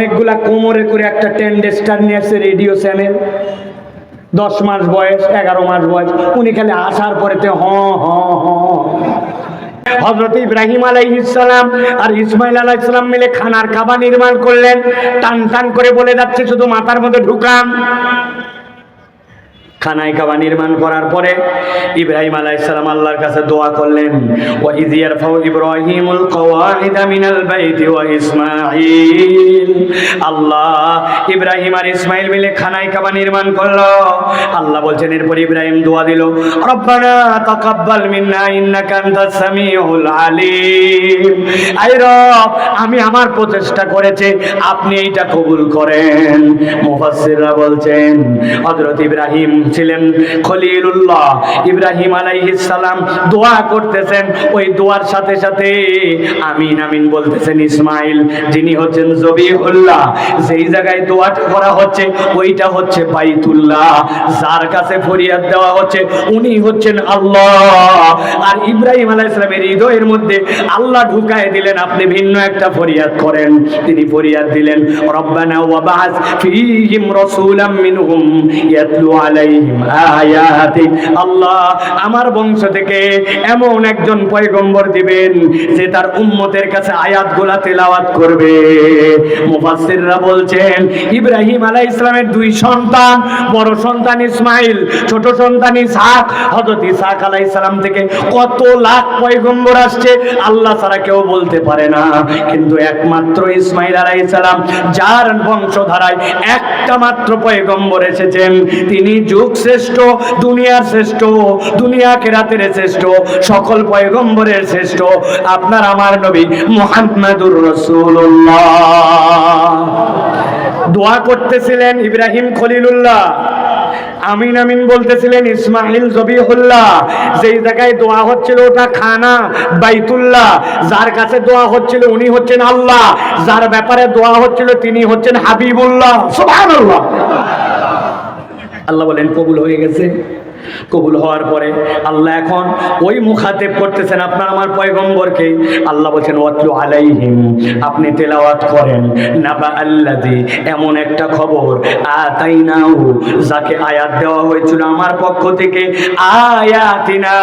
অনেকগুলা কোমরে করে একটা টেন্ডেস্টার নিয়ে আসছে রেডিও চ্যানেল। দশ মাস বয়স, এগারো মাস বয়স। উনি খালি আসার পরেতে হ হ হ। হজরত ইব্রাহিম আলাইহিসসালাম আর ইসমাইল আলাইহিসসালাম মিলে খানার খাবার নির্মাণ করলেন। টান টান করে বলে যাচ্ছে, শুধু মাথার মধ্যে ঢুকান। খানায় কাবা নির্মাণ করার পরে ইব্রাহিম আলাইহিসসালাম আল্লাহর কাছে দোয়া করলেন, ওয়া ইয ইয়ারফাউ ইব্রাহিমুল কওয়াইদা মিনাল বাইতি ওয়া ইসমাঈল। আল্লাহ ইব্রাহিম আর ইসমাইল মিলে খানায় কাবা নির্মাণ করল। আল্লাহ বলছেন, এরপর ইব্রাহিম দোয়া দিল, রব্বানা তাকাব্বাল মিন্না ইন্নাকা আনতাস সামিউল আলিম। আই রব, আমি আমার প্রচেষ্টা করেছি, আপনি এইটা কবুল করেন। মুফাসসিররা বলছেন, হযরত ইব্রাহিম ছিলেন খলিলুল্লাহ। ইব্রাহিম আলাইহিস সালাম দোয়া করতেছেন, ওই দোয়ার সাথে সাথে আমিন আমিন বলতেছেন ইসমাইল, যিনি হচ্ছেন জবিহুল্লাহ। যেই জায়গায় দোয়াটা করা হচ্ছে, ওইটা হচ্ছে বাইতুল্লাহ। যার কাছে ফরিয়াদ দেওয়া হচ্ছে উনি হচ্ছেন আল্লাহ। আর ইব্রাহিম আলাইহিস সালামের হৃদয়ের মধ্যে আল্লাহ ঢুকায় দিলেন, আপনি ভিন্ন একটা ফরিয়াদ করেন। তিনি ফরিয়াদ দিলেন, রব্বানা ওয়া বাআস ফীহিম রাসূলাম মিনহুম ইয়াতলু আলাইহিম আয়াতি। আল্লাহ আমার বংশ থেকে এমন একজন পয়গম্বর দিবেন, যে তার উম্মতের কাছে আয়াতগুলা তেলাওয়াত করবে। মুফাসসিররা বলছেন, ইব্রাহিম আলাইহিস সালামের দুই সন্তান, বড় সন্তান ইসমাইল, ছোট সন্তান ইসহাক। হযরত ইসহাক আলাইহিস সালাম থেকে কত লাখ পয়গম্বর আসছে, আল্লাহ ছাড়া কেউ বলতে পারে না। কিন্তু একমাত্র ইসমাইল আলাইহিস সালাম, যার বংশধারায় একটা মাত্র পয়গম্বর এসেছেন। তিনি যুগ শ্রেষ্ঠ, দুনিয়ার শ্রেষ্ঠ, দুনিয়া কেরাতের শ্রেষ্ঠ, সকল পয়গম্বরের শ্রেষ্ঠ। আপনার আমার নবী মুহাম্মাদুর রাসূলুল্লাহ। দোয়া করতেছিলেন ইব্রাহিম খলিলুল্লাহ। আমিন আমিন বলতেছিলেন, ইসমাইল জবিহুল্লাহ, যেই জায়গায় দোয়া হচ্ছিল ওটা খানা বাইতুল্লাহ, যার কাছে দোয়া হচ্ছিল উনি হচ্ছেন আল্লাহ, যার ব্যাপারে দোয়া হচ্ছিল তিনি হচ্ছেন হাবিবুল্লাহ। সুবহানাল্লাহ। আল্লাহ বলেন, কবুল হয়ে গেছে। কবুল হওয়ার পরে আল্লাহ এখন ওই মুখাতেব করতেছেন আপনার আমার পয়গম্বরকে। আল্লাহ বলছেন, ওয়াতলু আলাইহিম আপনি তেলাওয়াত করেন। নাবা আল্লাদি এমন একটা খবর, আতাইনাহু যাকে আয়াত দেওয়া হয়েছিল আমার পক্ষ থেকে, আয়াতিনা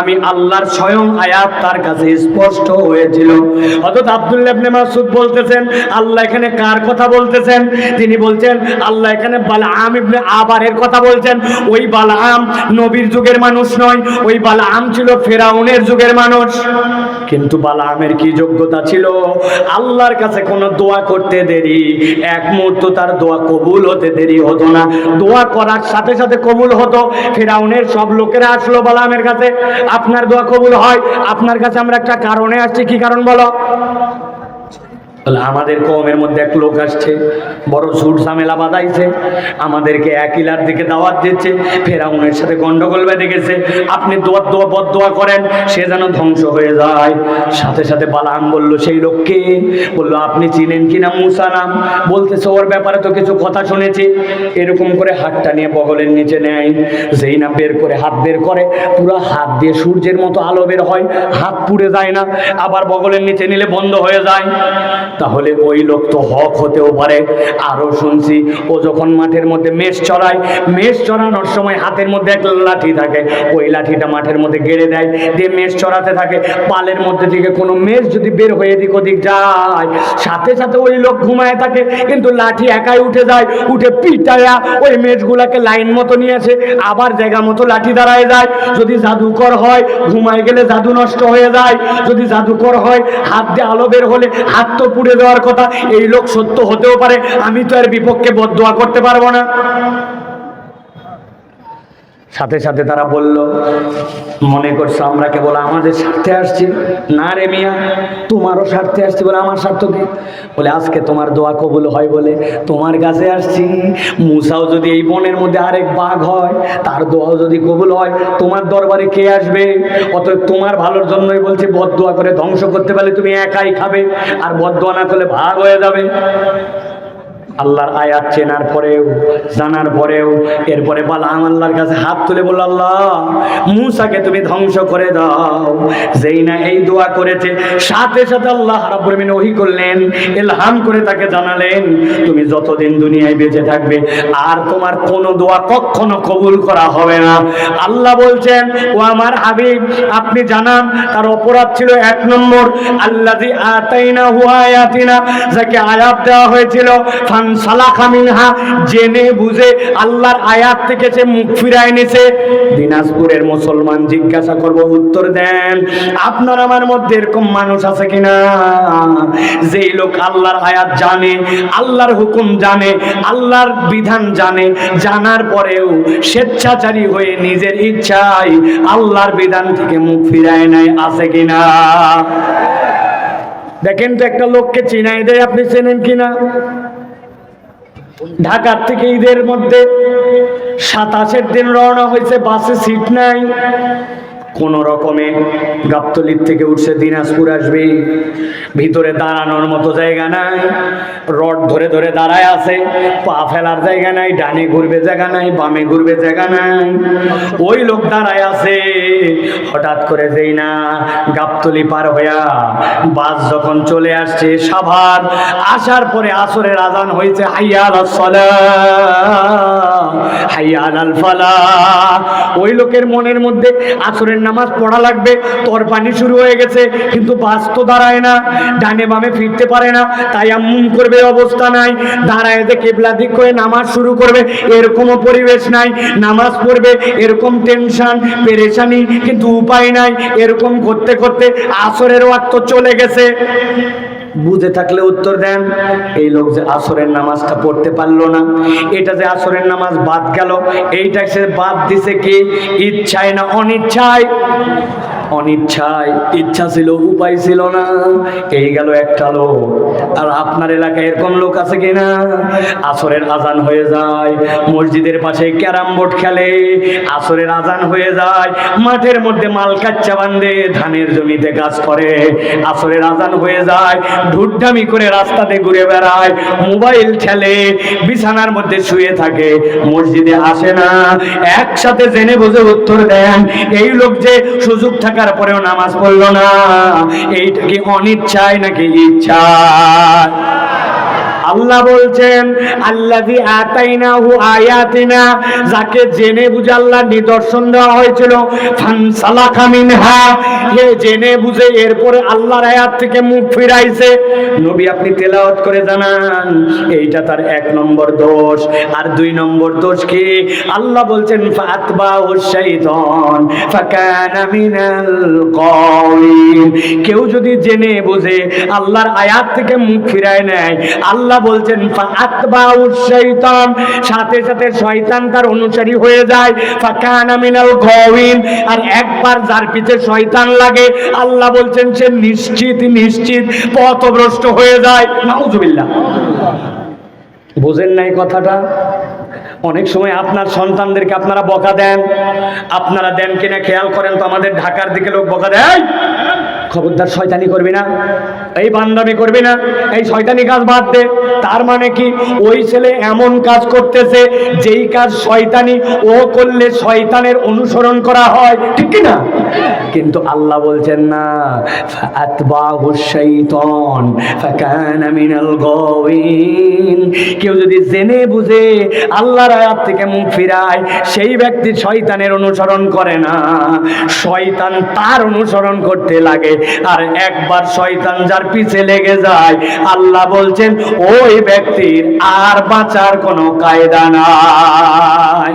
আমি আল্লাহর স্বয়ং আয়াত তার কাছে স্পষ্ট হয়েছিল। অর্থাৎ আব্দুল্লাহ ইবনে মাসউদ বলতেছেন, আল্লাহ এখানে কার কথা বলতেছেন? তিনি বলছেন, আল্লাহ এখানে বালাআম ইবনে আবারের কথা বলছেন। ওই বালাআম নবীর যুগের মানুষ নয়, ওই বালাআম ছিল ফেরাউনের যুগের মানুষ। কিন্তু বালাআমের কি যোগ্যতা ছিল? আল্লাহর কাছে কোনো দোয়া করতে দেরি, এক মুহূর্ত তার দোয়া কবুল হতে দেরি হতো না। দোয়া করার সাথে সাথে কবুল হতো। ফেরাউনের সব লোকেরা আসলো বালামের কাছে, আপনার দোয়া কবুল হয়, আপনার কাছে আমরা একটা কারণে আসছি, কি কারণ বলো? বলে, আমাদের কমের মধ্যে এক লোক আসছে বড় ঝুট ঝামেলা বাঁধাইছে আমাদেরকে এক ইলার দিকে দাওয়াত দিচ্ছে ফেরাউনের সাথে গন্ডগোল বেঁধে গেছে আপনি দোয়া দোয়া বদ দোয়া করেন সে যেন ধ্বংস হয়ে যায়। সাথে সাথে বালাম বলল সেই লোককে? বলল আপনি চিনেন কিনা মুসা নাম? বলতেছে ওর ব্যাপারে তো কিছু কথা শুনেছি। এরকম করে হাতটা নিয়ে বগলের নিচে নেয় যেই না বের করে হাত বের করে পুরো হাত দিয়ে সূর্যের মতো আলো বের হয় হাত পুড়ে যায় না আবার বগলের নিচে নিলে বন্ধ হয়ে যায়। তাহলে ওই লোক তো হক হতেও পারে। আরও শুনছি, ও যখন মাঠের মধ্যে মেষ চড়ায়, মেষ চড়ানোর সময় হাতের মধ্যে এক লাঠি থাকে। ওই লাঠিটা মাঠের মধ্যে গেড়ে দেয়, দিয়ে মেষ চড়াতে থাকে। পালের মধ্যে থেকে কোনো মেষ যদি বের হয়ে এদিক ওদিক যায়, সাথে সাথে ওই লোক ঘুমায় থাকে, কিন্তু লাঠি একাই উঠে যায়, উঠে পিটায়া ওই মেষগুলাকে লাইন মতো নিয়ে আসে, আবার জায়গা মতো লাঠি দাঁড়ায় যায়। যদি জাদুকর হয়, ঘুমায় গেলে জাদু নষ্ট হয়ে যায়। যদি জাদুকর হয়, হাত দিয়ে আলো বের হলে হাত তো পুড়ে দেওয়ার কথা, এই লোক সত্য হতেও পারে। আমি তো এর বিপক্ষে বদোয়া করতে পারব না। সাথে সাথে তারা বলল, মনে করছ আমরা কেবল আমাদের স্বার্থে আসছি? না রে মিয়া, তোমারও স্বার্থে আসছি বলে আমার স্বার্থ কি? বলে আজকে তোমার দোয়া কবুল হয় বলে তোমার কাছে আসছি। মুসাও যদি এই বনের মধ্যে আরেক বাঘ হয়, তার দোয়াও যদি কবুল হয়, তোমার দরবারে কে আসবে? অতএব তোমার ভালোর জন্যই বলছি, বদদোয়া করে ধ্বংস করতে পারলে তুমি একাই খাবে, আর বদদোয়া না করলে ভাগ হয়ে যাবে। আল্লাহর আয়াত চেনার পরেও, জানার পরেও, এরপরে বালাম আল্লাহর কাছে হাত তুলে বলল, আল্লাহ, মুসাকে তুমি ধ্বংস করে দাও। যেই না এই দোয়া করেছে, সাথে সাথে আল্লাহ রাব্বুল ওহী করলেন, ইলহাম করে তাকে জানালেন, তুমি যতদিন দুনিয়ায় বেঁচে থাকবে, আর তোমার কোনো দোয়া কখনো কবুল করা হবে না। আল্লাহ বলছেন, ও আমার হাবিব, আপনি জানান, তার অপরাধ ছিল এক নম্বর আল্লাহ আতাইনা হুয়া আয়াতিনা, যাকে আয়াত দেওয়া হয়েছিল, ফান সালাখা মিনহা, জেনে বুঝে আল্লাহর আয়াত থেকে সে মুখ ফিরায় নিছে। দিনাজপুরের মুসলমান জিজ্ঞাসা করব, উত্তর দেন, আপনার আমার মধ্যে এরকম মানুষ আছে কিনা? যেই লোক আল্লাহর আয়াত জানে, আল্লাহর হুকুম জানে, আল্লাহর বিধান জানে, জানার পরেও স্বেচ্ছাচারী হয়ে নিজের ইচ্ছায় আল্লাহর বিধান থেকে মুখ ফিরায় নেয়, আছে কিনা? দেখেন তো একটা লোককে চিনাই দেয়, আপনি চেনেন কিনা? ঢাকার থেকে ঈদের মধ্যে সাতাশের দিন রওনা হয়েছে বাসে সিট নাই। কোন রকমে গাবতলির থেকে উঠছে দিনাজপুর আসবে। ভিতরে দাঁড়ানোর মতো জায়গা নাই। রড ধরে ধরে দাঁড়ায় আছে। পা ফেলার জায়গা নাই, ডানে ঘুরবে জায়গা নাই, বামে ঘুরবে জায়গা নাই। ওই লোক দাঁড়ায় আছে। হঠাৎ করে যেই না গাবতলি পার হইয়া বাস যখন চলে আসছে, সাভার আসার পরে আসরের আজান হয়েছে হাইয়া হাইয়া আল ফালা ওই লোকের মনের মধ্যে আসরের নামাজ পড়া লাগবে তোর পানি শুরু হয়ে গেছে, কিন্তু বাস তো দাঁড়ায় না। ডানে বামে ফিরতে পারে না, তাই আম্মুম করবে অবস্থা নাই। দাঁড়ায় যে কেবলা দিক করে নামাজ শুরু করবে, এরকমও পরিবেশ নাই। নামাজ পড়বে, এরকম টেনশান পেরেশানি, কিন্তু উপায় নাই। এরকম করতে করতে আসরের ওয়াক্ত চলে গেছে। বুঝে থাকলে উত্তর দেন। এই লোক যে আসরের নামাজটা পড়তে পারল না, এটা যে আসরের নামাজ বাদ গেল, এইটা সে বাদ দিছে কি? ইচ্ছায় না অনিচ্ছায়? অনিচ্ছায়, ইচ্ছা ছিল, উপায় ছিল না। এই গেল একটা লোক। আর আপনার এলাকায় এরকম লোক আছে কিনা? আসরের আজান হয়ে যায়, মসজিদের পাশে ক্যারাম বোর্ড খেলে, আসরের আজান হয়ে যায়, মাঠের মধ্যে মাল কাচ্চা বান্ধে ধানের জমিতে কাজ করে। আসরের আজান হয়ে যায়, ঢুড্ডামি করে রাস্তাতে ঘুরে বেড়ায়, মোবাইল ঠেলে, বিছানার মধ্যে শুয়ে থাকে। মসজিদে আসে না। একসাথে জেনে বুঝে উত্তর দেন, এই লোক যে সুযোগ থাকার পরেও নামাজ পড়ল না। এইটা কি অনিচ্ছায় নাকি ইচ্ছায়? আল্লাহ বলছেন, আল্লাযী আতাইনাহু আয়াতিনা। যাকে জেনে বুঝে আল্লাহ নিদর্শন দেওয়া হয়েছিল জেনে বুঝে এরপরে আল্লাহর আয়াত থেকে মুখ ফিরাইছে। নবী, আপনি তেলাওয়াত করে জানান, এইটা তার এক নম্বর দোষ। আর দুই নম্বর দোষ কি? আল্লাহ বলছেন কেউ যদি জেনে বুঝে আল্লাহর আয়াত থেকে মুখ ফিরায় নেয়, আল্লাহ বলছেন শাইতান সাথে সাথে শয়তান তার অনুসারী হয়ে যায়। ফাকানা মিনাল গাওয়িন। আর একবার যার পিছে শয়তান লাগে, আল্লাহ বলছেন, সে নিশ্চিত নিশ্চিত পথভ্রষ্ট হয়ে যায়। নাউজুবিল্লাহ। বোঝেন নাই কথাটা? অনেক সময় আপনার সন্তানদেরকে আপনারা বকা দেন। আপনারা দেন কিনা খেয়াল করেন তো আমাদের ঢাকার দিকে লোক বকা দেয়। খবরদার শয়তানি করবি না? এই বান্দামি করবি না? এই শয়তানি কাজ বাদ দে। তার মানে কি? ওই ছেলে এমন কাজ করতেছে, যেই কাজ শয়তানি ও করলে শয়তানের অনুসরণ করা হয়। ঠিক কি না কিন্তু আল্লাহ বলছেন না ফাতবাহু শাইতান ফাকানা মিনাল গাওয়িন। কেউ যদি জেনে বুঝে আল্লাহর আয়াত থেকে মুখ ফিরায়, সেই ব্যক্তি শয়তানের অনুসরণ করে না। শয়তান তার অনুসরণ করতে লাগে আর একবার শয়তান যার পিছে লেগে যায়, আল্লাহ বলছেন, ওই ব্যক্তির আর বাঁচার কোনো কায়দা নাই।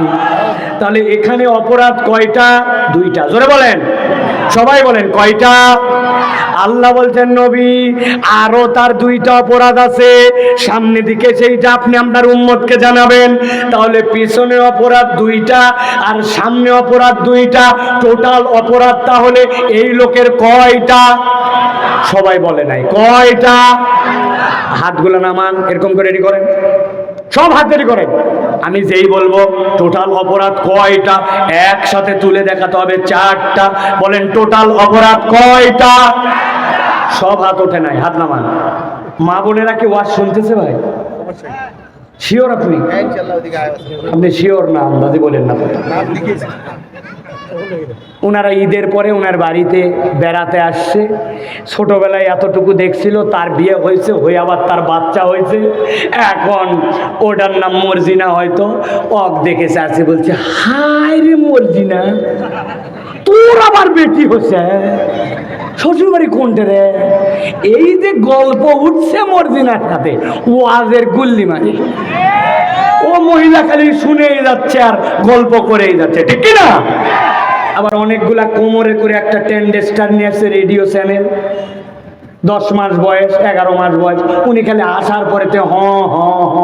তাহলে এখানে অপরাধ কয়টা? দুইটা। জোরে বলেন। সবাই বলেন, কয়টা? আল্লাহ বলছেন, নবী, আরও তার দুইটা অপরাধ আছে। সামনে দিকে সেইটা আপনি আপনার উম্মতকে জানাবেন। তাহলে পিছনে অপরাধ দুইটা আর সামনে অপরাধ দুইটা। টোটাল অপরাধ তাহলে এই লোকের কয়টা? সবাই বলে নাই, কয়টা? হাতগুলো নামান, এরকম করে রেডি করেন। সব হাতের করে করেন। আমি যেই বলব টোটাল অপরাধ কয়টা? একসাথে তুলে দেখাতে হবে চারটা। বলেন টোটাল অপরাধ কয়টা? সব হাত ওঠে নাই হাত নামান। মা বোনেরা কি ওয়াজ শুনতেছে ভাই? শিওর আপনি? আপনি শিওর না আন্দাজি বলেন না ওনারা ঈদের পরে ওনার বাড়িতে বেড়াতে আসছে। ছোটোবেলায় এতটুকু দেখছিল, তার বিয়ে হয়েছে, হয়ে আবার তার বাচ্চা হয়েছে। এখন ওটার নাম মর্জিনা হয়তো। অক দেখেছে আছে বলছে হাই রে মর্জিনা, তোর আবার বেটি হচ্ছে শ্বশুরবাড়ি কোনটা রে? এই যে গল্প উঠছে মর্জিনার সাথে ওয়াজের গুল্লি মানে ও মহিলা খালি শুনেই যাচ্ছে আর গল্প করেই যাচ্ছে, ঠিক কি না আবার অনেকগুলা কোমরে করে একটা টেন্ডেস্টার নিয়ে আসছে রেডিও চ্যানেল। দশ মাস বয়স, এগারো মাস বয়স। উনি খালি আসার পরেতে হ হ হ।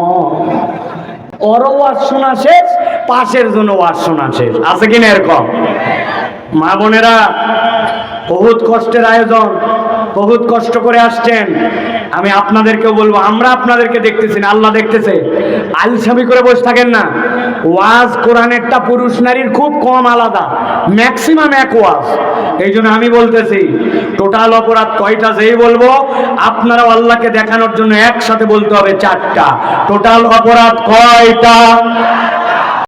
ওরও ওয়াজ শোনা শেষ, পাশের জন্য ওয়াজ শোনা শেষ। আছে কিনা এরকম? মা বোনেরা, বহুত কষ্টের আয়োজন। বহুত কষ্ট করে আসছেন। আমি আপনাদেরকেও বলব, আমরা আপনাদেরকে দেখতেছি না, আল্লাহ দেখতেছে। আলসামি করে বসে থাকেন না। ওয়াজ কোরআনেরটা পুরুষ নারীর খুব কম আলাদা, ম্যাক্সিমাম এক ওয়াজ। এই জন্য আমি বলতেছি, টোটাল অপরাধ কয়টা যেই বলব, আপনারাও আল্লাহকে দেখানোর জন্য একসাথে বলতে হবে চারটা। টোটাল অপরাধ কয়টা?